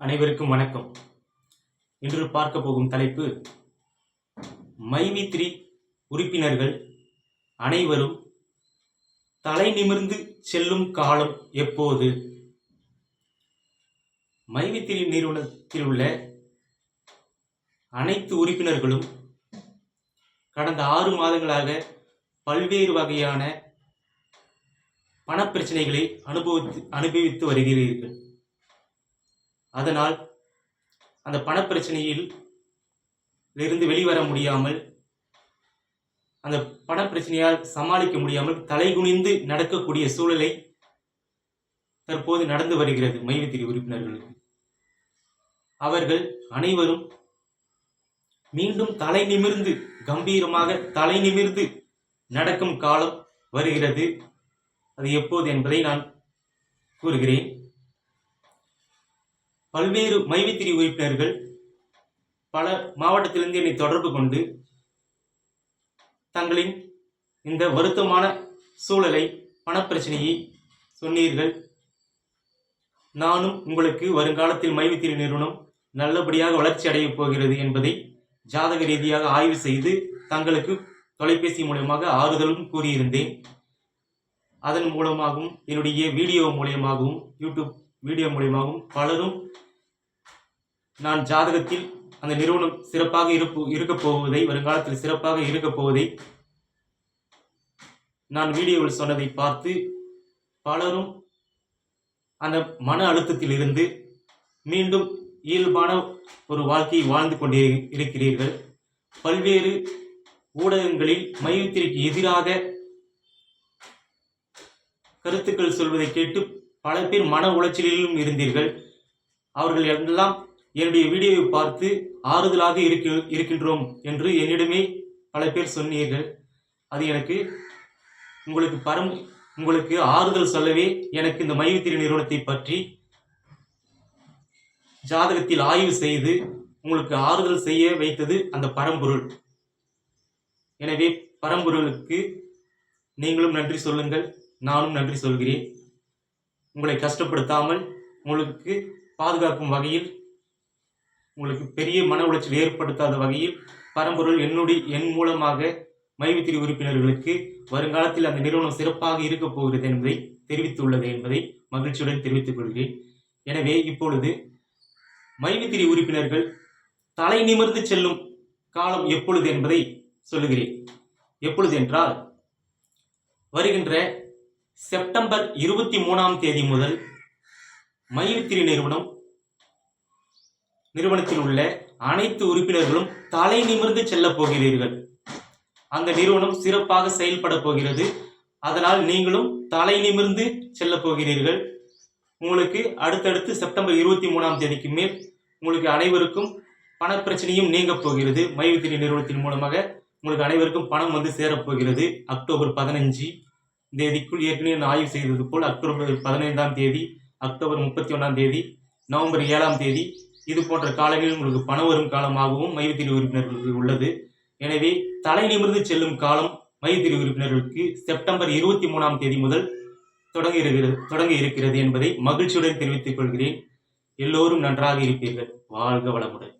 அனைவருக்கும் வணக்கம். இன்று பார்க்க போகும் தலைப்பு மைமித்ரி உறுப்பினர்கள் அனைவரும் தலை நிமிர்ந்து செல்லும் காலம் எப்போது? மைமித்திரி நிறுவனத்தில் உள்ள அனைத்து உறுப்பினர்களும் கடந்த ஆறு மாதங்களாக பல்வேறு வகையான பணப்பிரச்சனைகளை அனுபவித்து அனுபவித்து வருகிறீர்கள். அதனால் அந்த பணப்பிரச்சனையில் இருந்து வெளிவர முடியாமல் அந்த பணப்பிரச்சனையால் சமாளிக்க முடியாமல் தலைகுனிந்து நடக்கக்கூடிய சூழலை தற்போது நடந்து வருகிறது மைவத்திரி உறுப்பினர்களுக்கு. அவர்கள் அனைவரும் மீண்டும் தலை நிமிர்ந்து கம்பீரமாக தலை நிமிர்ந்து நடக்கும் காலம் வருகிறது. அது எப்போது என்பதை நான் கூறுகிறேன். பல்வேறு மைவித்திரி உறுப்பினர்கள் பல மாவட்டத்திலிருந்து என்னை தொடர்பு கொண்டு தங்களின் இந்த வருத்தமான சூழலை பணப்பிரச்சனையை சொன்னீர்கள். நானும் உங்களுக்கு வருங்காலத்தில் மைவித்திரி நிறுவனம் நல்லபடியாக வளர்ச்சி அடையப் போகிறது என்பதை ஜாதக ரீதியாக ஆய்வு செய்து தங்களுக்கு தொலைபேசி மூலயமாக ஆறுதலும் கூறியிருந்தேன். அதன் மூலமாகவும் என்னுடைய வீடியோ மூலியமாகவும் யூடியூப் வீடியோ மூலியமாகவும் பலரும் நான் ஜாதகத்தில் அந்த நிறுவனம் சிறப்பாக இருப்பு இருக்கப் போவதை வருங்காலத்தில் சிறப்பாக இருக்கப் போவதை நான் வீடியோவில் சொன்னதை பார்த்து பலரும் அந்த மன அழுத்தத்தில் இருந்து மீண்டும் இயல்பான ஒரு வாழ்க்கையை வாழ்ந்து கொண்டே இருக்கிறீர்கள். பல்வேறு ஊடகங்களில் மையத்திற்கு எதிராக கருத்துக்கள் சொல்வதை கேட்டு பல பேர் மன உளைச்சலிலும் இருந்தீர்கள். அவர்கள் எல்லாம் என்னுடைய வீடியோவை பார்த்து ஆறுதலாக இருக்க இருக்கின்றோம் என்று என்னிடமே பல பேர் சொன்னீர்கள். அது எனக்கு உங்களுக்கு பரம் உங்களுக்கு ஆறுதல் சொல்லவே எனக்கு இந்த மைவித்திரி நிறுவனத்தை பற்றி ஜாதகத்தில் ஆய்வு செய்து உங்களுக்கு ஆறுதல் செய்ய வைத்தது அந்த பரம்பொருள். எனவே பரம்பொருளுக்கு நீங்களும் நன்றி சொல்லுங்கள் நானும் நன்றி சொல்கிறேன். உங்களை கஷ்டப்படுத்தாமல் உங்களுக்கு பாதுகாக்கும் வகையில் உங்களுக்கு பெரிய மன உளைச்சல் ஏற்படுத்தாத வகையில் பரம்பொருள் என்னுடைய என் மூலமாக மைவித்திரி உறுப்பினர்களுக்கு வருங்காலத்தில் அந்த நிறுவனம் சிறப்பாக இருக்கப் போகிறது என்பதை தெரிவித்துள்ளது என்பதை மகிழ்ச்சியுடன் தெரிவித்துக் கொள்கிறேன். எனவே இப்பொழுது மைவித்திரி உறுப்பினர்கள் தலை நிமிர்ந்து செல்லும் காலம் எப்பொழுது என்பதை சொல்லுகிறேன். எப்பொழுது என்றால் வருகின்ற செப்டம்பர் இருபத்தி மூணாம் தேதி முதல் மைவித்திரி நிறுவனம் நிறுவனத்தில் உள்ள அனைத்து உறுப்பினர்களும் தலை நிமிர்ந்து செல்லப் போகிறீர்கள். அந்த நிறுவனம் சிறப்பாக செயல்பட போகிறது. அதனால் நீங்களும் தலை நிமிர்ந்து செல்ல போகிறீர்கள். உங்களுக்கு அடுத்தடுத்து செப்டம்பர் இருபத்தி மூணாம் தேதிக்கு மேல் உங்களுக்கு அனைவருக்கும் பணப்பிரச்சனையும் நீங்க போகிறது. மைவித்திரி நிறுவனத்தின் மூலமாக உங்களுக்கு அனைவருக்கும் பணம் வந்து சேரப்போகிறது அக்டோபர் பதினஞ்சு தேதிக்குள் ஏற்கனவே நான் ஆய்வு செய்தது போல் அக்டோபர் பதினைந்தாம் தேதி அக்டோபர் முப்பத்தி ஒன்றாம் தேதி நவம்பர் ஏழாம் தேதி இது போன்ற காலங்களில் உங்களுக்கு பணம் வரும் காலமாகவும் மையத்திரி உறுப்பினர்களுக்கு உள்ளது. எனவே தலை நிமிர்ந்து செல்லும் காலம் மையத்திரி உறுப்பினர்களுக்கு செப்டம்பர் இருபத்தி மூணாம் தேதி முதல் தொடங்க இருக்கிறது தொடங்க இருக்கிறது என்பதை மகிழ்ச்சியுடன் தெரிவித்துக் கொள்கிறேன். எல்லோரும் நன்றாக இருப்பீர்கள். வாழ்க வளமுடன்.